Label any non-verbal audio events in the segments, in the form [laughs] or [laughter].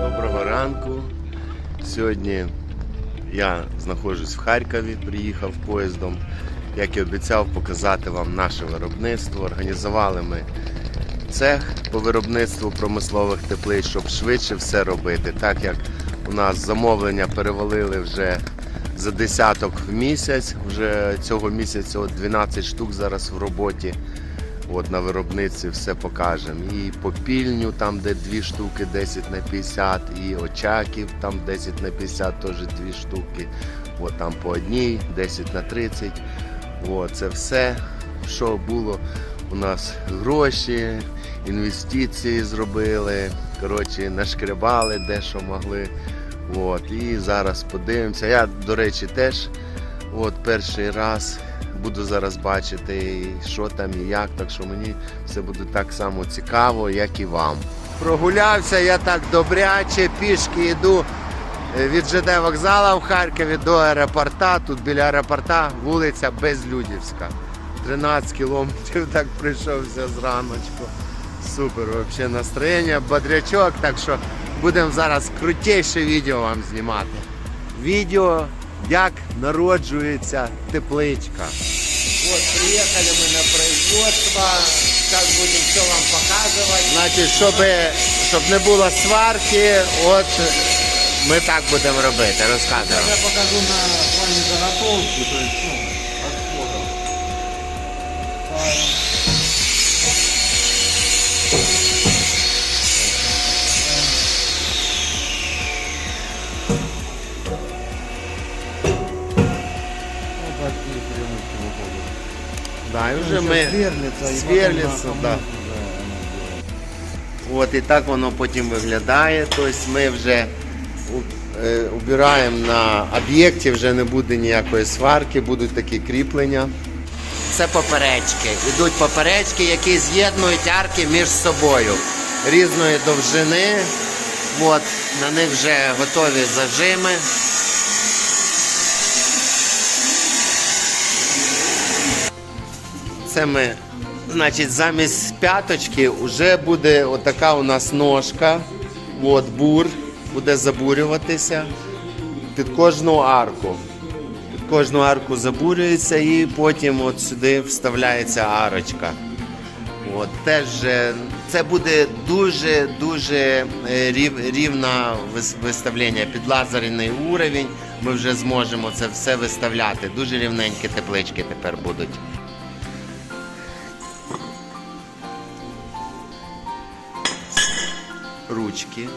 Доброго ранку. Сьогодні я знаходжусь в Харкові, приїхав поїздом. Як і обіцяв, показати вам наше виробництво. Організували ми цех по виробництву промислових теплиць, щоб швидше все робити. Так як у нас замовлення перевалили вже за десяток в місяць. Вже цього місяця от 12 штук зараз в роботі. От на виробництві все покажемо. І попільню, там де дві штуки 10 на 50, і очаків там 10 на 50, теж дві штуки. От там по одній, 10 на 30. От, це все, що було. У нас гроші, інвестиції зробили. Коротше, нашкребали де що могли. От, і зараз подивимося. Я, до речі, теж от перший раз буду зараз бачити, що там і як, так що мені все буде так само цікаво, як і вам. Прогулявся я так добряче, пішки йду е, від ЖД вокзала в Харкові до аеропорта. Тут біля аеропорта вулиця Безлюдівська. 13 кілометрів так прийшовся зраночку. Супер, взагалі настроєння, бодрячок, так що будемо зараз крутіше відео вам знімати. Відео, як народжується тепличка. Вот, приехали мы на производство. Сейчас будем все вам показывать. Значить, щоб, щоб не було сварки, от ми так будемо робити, розказуємо. Я покажу на плане заготовки, ми и сверлится, на- да. От і так воно потім виглядає. Тобто ми вже у- е, убираємо на об'єкті, вже не буде ніякої сварки, будуть такі кріплення. Це поперечки. Ідуть поперечки, які з'єднують арки між собою різної довжини. От, на них вже готові зажими. Це ми, значить, замість п'яточки вже буде отака у нас ножка. От бур буде забурюватися під кожну арку. Під кожну арку забурюється і потім от сюди вставляється арочка. От, теж це буде дуже дуже е, рів, рівне виставлення під лазерний уровень. Ми вже зможемо це все виставляти. Дуже рівненькі теплички тепер будуть. Ручки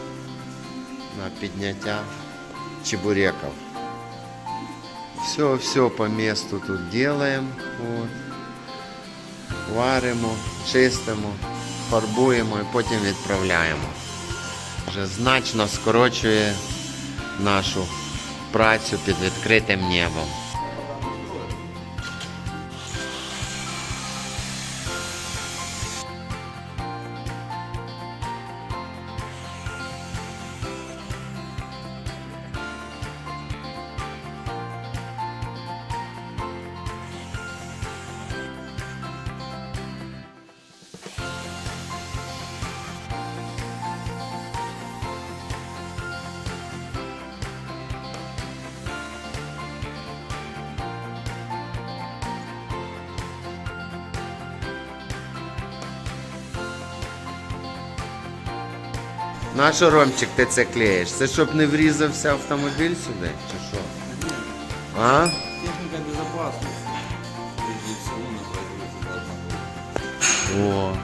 на підняття чебуреков. Все, все по месту тут делаем. Варимо, чистимо, фарбуємо і потім відправляємо. Вже значно скорочує нашу працю під відкритим небом. На що, Ромчик, ти це клеїш? Це щоб не врізався автомобіль сюди? Чи що? А? Техника безопасности. Прежде всего на производстве должна быть. О.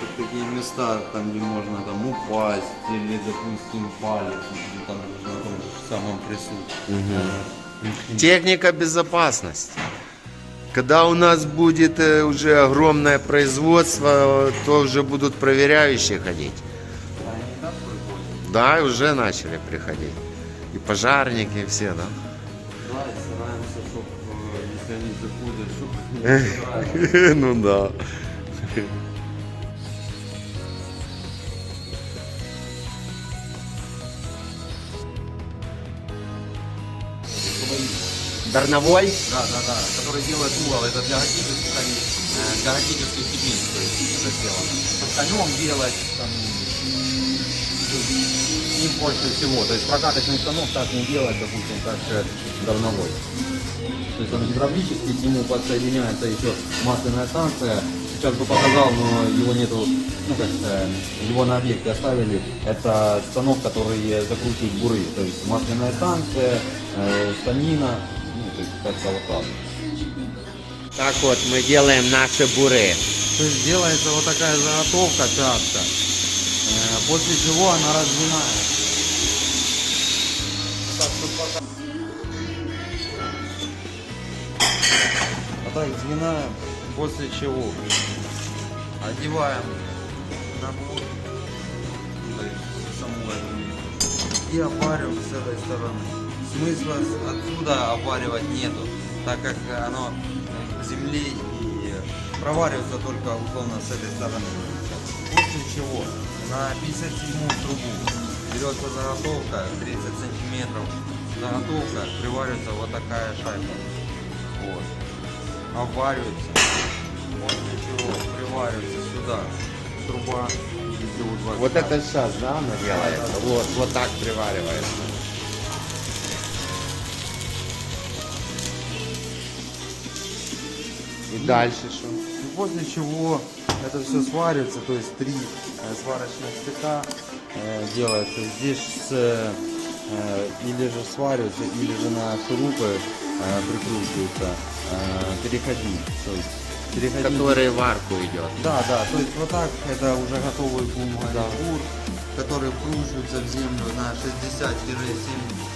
Тут такие места, там где можно там упасть или, допустим, палец, ну, там на том же самом присутствии. Техника безопасности. Когда у нас будет уже огромное производство, то уже будут проверяющие ходить. Да, и уже начали приходить. И пожарники, и все, да? Да, и стараемся, чтобы, если они заходят, чтобы [laughs] ну да. Дарновой? Да, да, да, который делает угол, это для готических, э, для готических теплиц, то есть это сделано. Конем делать, там, им проще всего, то есть прокаточный станок так не делать, допустим, как э, дарновой. То есть он гидравлический, к нему подсоединяется еще масляная станция. Сейчас бы показал, но его нету, ну как э, его на объекте оставили. Это станок, который закручивает буры. То есть масляная станция, э, станина, ну, то есть как колокал. Так от, ми робимо наші бури. То есть делается вот такая заготовка, э, после чего она разминается. Вот так сгинаем, после чего одеваем на и опариваем с этой стороны. Смысла отсюда опаривать нету, так как оно в земле и проваривается только условно с этой стороны. После чего на 57 трубу берется заготовка 30 сантиметров. Заготовка приваривается вот такая шайба. Вот. Обваривается. После чего приваривается сюда труба. ИГУ-25. Вот это сейчас, да, она делается? Вот, вот так приваривается. И дальше что? После чего это все сваривается, то есть три э, сварочных стыка э, делается. Здесь э, э, или же сваривается, или же на шурупы прикручивается э, переходник. То есть переходник. Который в арку идет. Да, да, то есть вот так это уже готовый бумагур, который вкручивается в землю на 60-70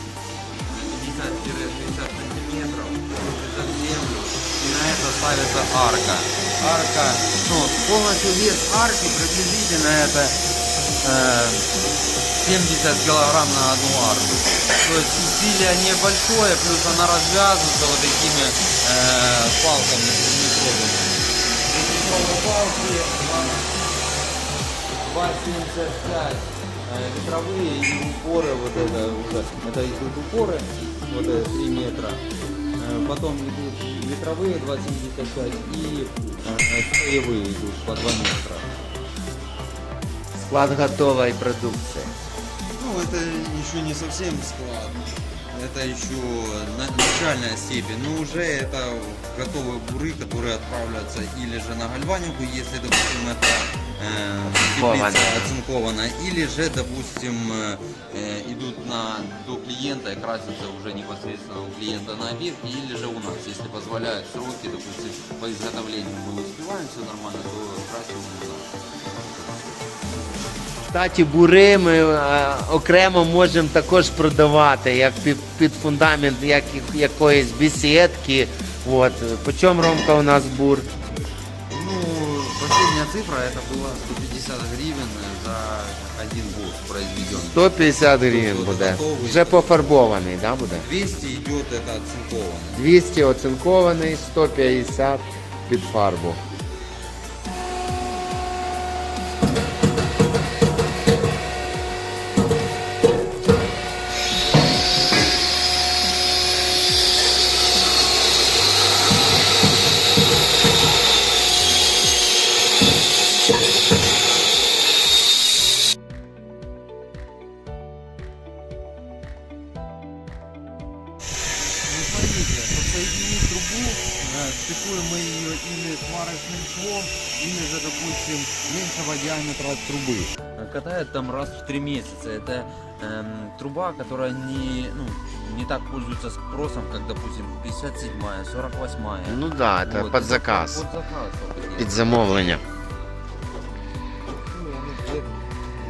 50-60 сантиметров, в землю, это ставится арка. Арка, ну, полностью вес арки приблизительно это э, 70 килограмм на одну арку. То есть усилие небольшое, плюс она развязывается вот такими э, палками палки, 2,75 э, ветровые и упоры, вот это уже, это идут упоры, вот это 3 метра. Э, Потом идут ветровые 2,75 и э, строевые идут по 2 метра. Склад готовой продукции. Ну, это еще не совсем склад. Это еще на- начальная степень. Но уже это готовые буры, которые отправляются или же на гальванику, если, допустим, это э. теплица оцинкована, или же, допустим, э, э, идут на, до клиента и красятся уже непосредственно у клиента на объекте, или же у нас, если позволяют сроки, допустим, по изготовлению мы успеваем все нормально, то красим у нас. Кстати, бури ми е, окремо можемо також продавати, як під, під фундамент як, якоїсь бесідки. От. По чому Ромка у нас бур? Ну, последняя цифра это было 150 гривен за один бур произведен. 150 гривень буде. Вже пофарбований, да, буде? 200 идет это оцинковано. 200 оцинкований, 150 під фарбу. Подсоединить трубу, э, стыкуем мы ее или сварочным швом, или же, допустим, меньшего диаметра от трубы. Катает там раз в три месяца. Это эм, труба, которая не, ну, не так пользуется спросом, как, допустим, 57-я, 48-я. Ну да, це Вот, під заказ. Под заказ. вот, Під замовлення.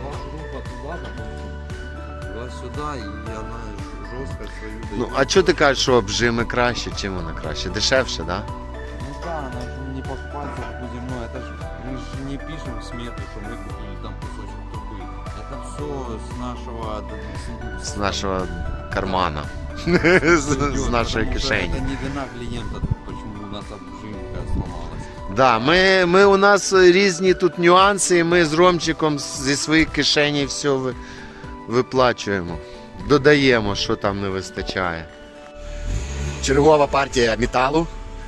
Два шурупа туда, допустим, два сюда, и она жесткость свою дает. Ну, а чого ти кажеш, що обжими краще, чим вона краще? Дешевше, так? Да? Ну да, она же не покупается, допустим, ну это же, мы же не пишем в смету, что мы купили там кусочек трубы. Это все с нашего... д- З нашого кармана. идет, З, з нашої потому что кишені. Это не вина клиента, почему у нас обжимка сломалась. Да, ми, ми у нас різні тут нюанси, і ми з Ромчиком зі своїх кишені все ви- виплачуємо. Додаємо, що там не вистачає. Чергова партія металу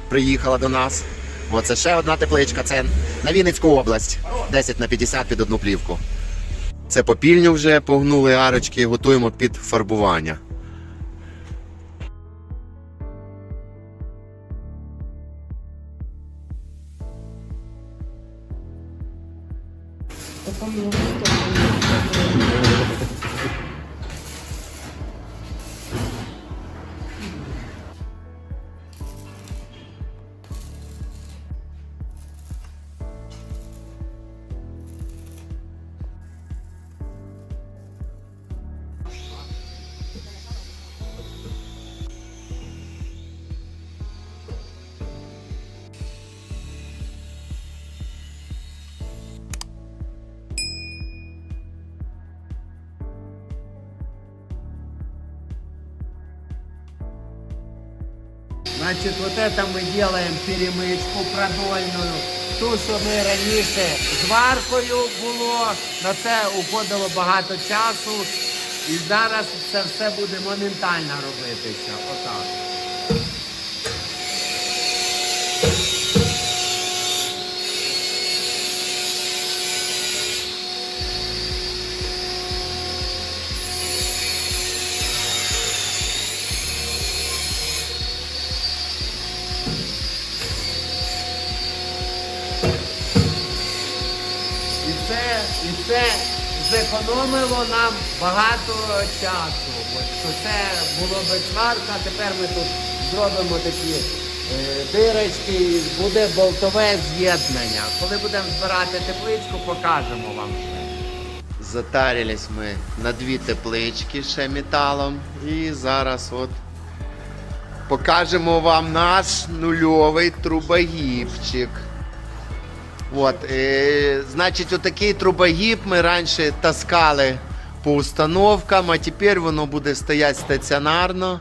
приїхала до нас. Оце ще одна тепличка. Це на Вінницьку область. 10 на 50 під одну плівку. Це попільню вже погнули арочки, готуємо під фарбування. Значит, вот это мы делаем перемичку продольную. Ту, що ми раніше зваркою було, на це уходило багато часу. І зараз це все буде моментально робитися. Отак. Це, і це зекономило нам багато часу. Що це було би сварка, тепер ми тут зробимо такі е, дирочки, буде болтове з'єднання. Коли будемо збирати тепличку, покажемо вам все. Затарились ми на дві теплички ще металом. І зараз от покажемо вам наш нульовий трубогібчик. От, е, значить, отакий трубогіб ми раніше таскали по установкам, а тепер воно буде стояти стаціонарно.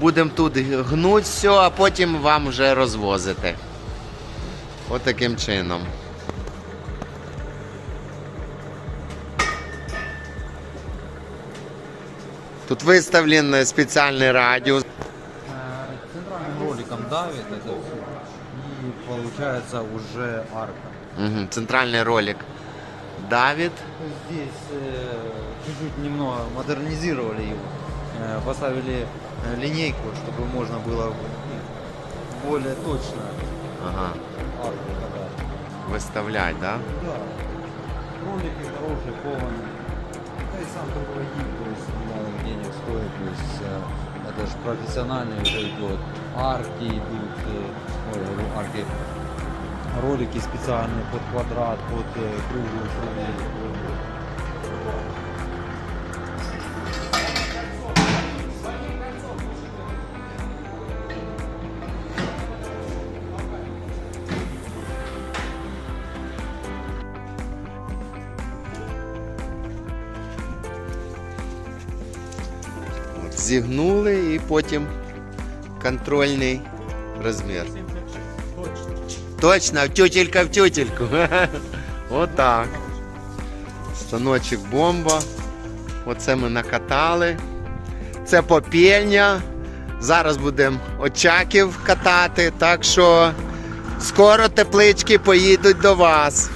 Будемо тут гнути все, а потім вам вже розвозити. Отаким чином. Тут выставлен специальный радиус. Центральным роликом давит это все. И Получается уже арка. Мгм, Центральный ролик давит. Здесь э, чуть-чуть немного модернизировали его. Э, поставили э, линейку, чтобы можно было более точно Ага. арку. Выставлять, да? Да. Ролики хорошие, кованые. Да и сам другой гиб, то есть мало денег стоит, то есть э, это же профессиональный уже идет. Арки идут, э, ой, я говорю, арки, ролики специальные под квадрат, под э, круглую круглую. Зігнули і потім контрольний розмір. Точно, в тютелька в тютельку. [laughs] Отак. Станочок бомба. Оце ми накатали. Це попільня. Зараз будемо очаків катати, так що скоро теплички поїдуть до вас.